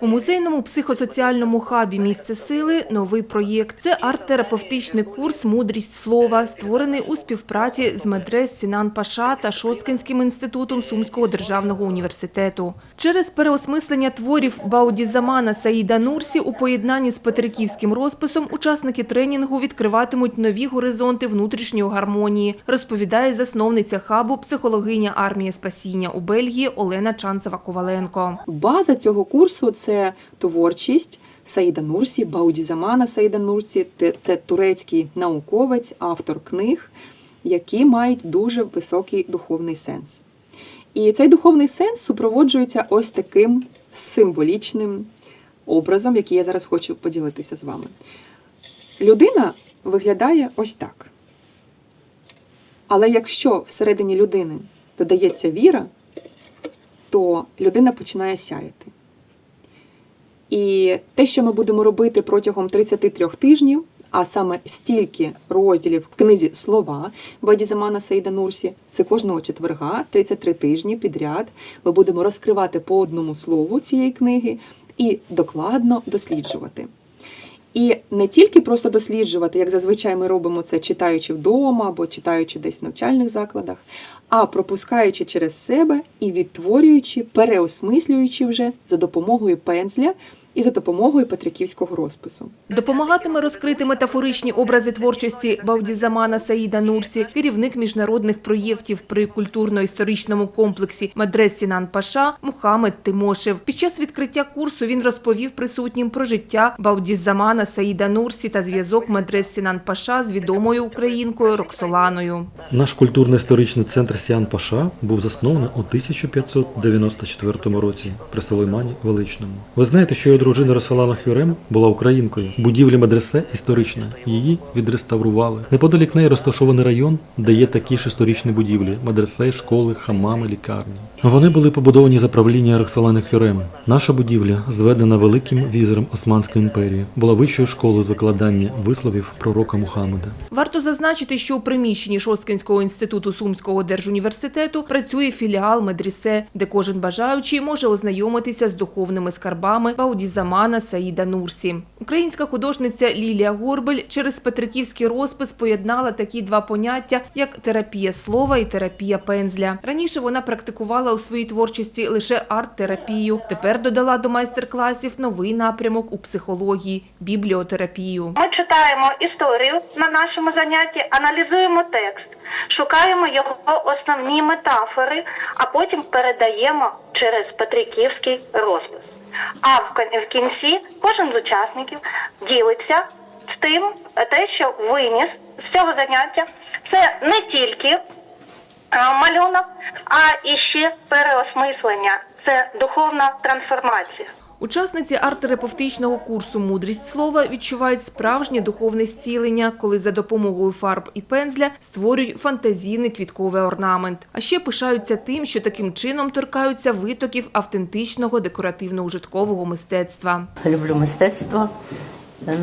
У музейному психосоціальному хабі «Місце сили» новий проєкт. Це арт-терапевтичний курс «Мудрість слова», створений у співпраці з медрес Сінан Паша та Шосткинським інститутом Сумського державного університету. Через переосмислення творів Бауді Замана Саїда Нурсі у поєднанні з петриківським розписом учасники тренінгу відкриватимуть нові горизонти внутрішньої гармонії, розповідає засновниця хабу психологиня армії спасіння у Бельгії Олена Чанцева-Коваленко. База цього курсу це творчість Саїда Нурсі, Баудізамана Саїда Нурсі. Це турецький науковець, автор книг, які мають дуже високий духовний сенс. І цей духовний сенс супроводжується ось таким символічним образом, який я зараз хочу поділитися з вами. Людина виглядає ось так. Але якщо всередині людини додається віра, то людина починає сяяти. І те, що ми будемо робити протягом 33 тижнів, а саме стільки розділів в книзі Слова Бадізамана Сейда Нурсі, це кожного четверга, 33 тижні підряд. Ми будемо розкривати по одному слову цієї книги і докладно досліджувати. І не тільки просто досліджувати, як зазвичай ми робимо це читаючи вдома або читаючи десь в навчальних закладах, а пропускаючи через себе і відтворюючи, переосмислюючи вже за допомогою пензля і за допомогою петриківського розпису. Допомагатиме розкрити метафоричні образи творчості Баудізамана Саїда Нурсі, керівник міжнародних проєктів при культурно-історичному комплексі Мадрес Сінан Паша Мухаммед Тимошев. Під час відкриття курсу він розповів присутнім про життя Баудізамана Саїда Нурсі та зв'язок Мадрес Сінан Паша з відомою українкою Роксоланою. Наш культурно-історичний центр Сіан Паша був заснований у 1594 році при Сулеймані Величному. Ви знаєте, що його дружина Росалана Хюрем була українкою. Будівля медресе історична. Її відреставрували. Неподалік неї розташований район, де є такі ж історичні будівлі: медресе, школи, хамами, лікарні. Вони були побудовані за правління Роксолани Хюрем. Наша будівля, зведена великим візером Османської імперії, була вищою школою з викладання висловів пророка Мухаммеда. Варто зазначити, що у приміщенні Шосткинського інституту Сумського держуніверситету працює філіал Медрісе, де кожен бажаючий може ознайомитися з духовними скарбами Баудізамана Саїда Нурсі. Українська художниця Лілія Горбель через петриківський розпис поєднала такі два поняття, як терапія слова і терапія пензля. Раніше вона практикувала у своїй творчості лише арт-терапію. Тепер додала до майстер-класів новий напрямок у психології бібліотерапію. Ми читаємо історію на нашому занятті, аналізуємо текст, шукаємо його основні метафори, а потім передаємо через Петриківський розпис. А в в кінці кожен з учасників ділиться з тим, те, що виніс з цього заняття. Це не тільки малюнок, а і ще переосмислення. Це духовна трансформація. Учасниці арт-терапевтичного курсу «Мудрість слова» відчувають справжнє духовне зцілення, коли за допомогою фарб і пензля створюють фантазійний квітковий орнамент. А ще пишаються тим, що таким чином торкаються витоків автентичного декоративно-ужиткового мистецтва. люблю мистецтво.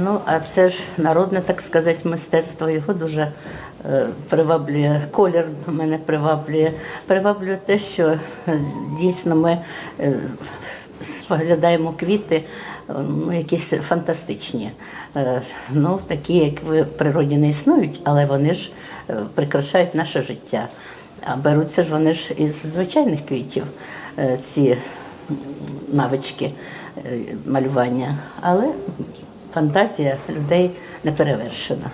Ну, а це ж народне, так сказати, мистецтво. Його дуже е, приваблює колір мене приваблює. Приваблює те, що е, дійсно ми е, споглядаємо квіти, ну, якісь фантастичні. Е, ну, такі, як в природі не існують, але вони ж е, прикрашають наше життя. А беруться ж вони ж із звичайних квітів, е, ці навички малювання. Але фантазія людей не перевершена.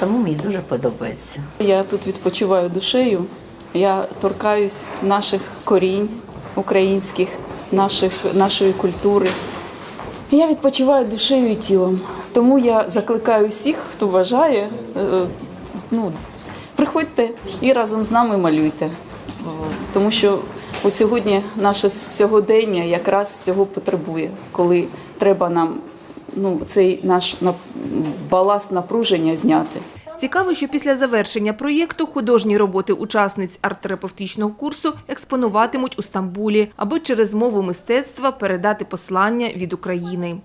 Тому мені дуже подобається. Я тут відпочиваю душею. Я торкаюсь наших корінь українських, наших, нашої культури. Я відпочиваю душею і тілом. Тому я закликаю всіх, хто бажає, е, ну, приходьте і разом з нами малюйте. Тому що от сьогодні наше сьогодення якраз цього потребує, коли треба нам ну, цей наш баласт напруження зняти. Цікаво, що після завершення проєкту художні роботи учасниць арт-терапевтичного курсу експонуватимуть у Стамбулі, аби через мову мистецтва передати послання від України.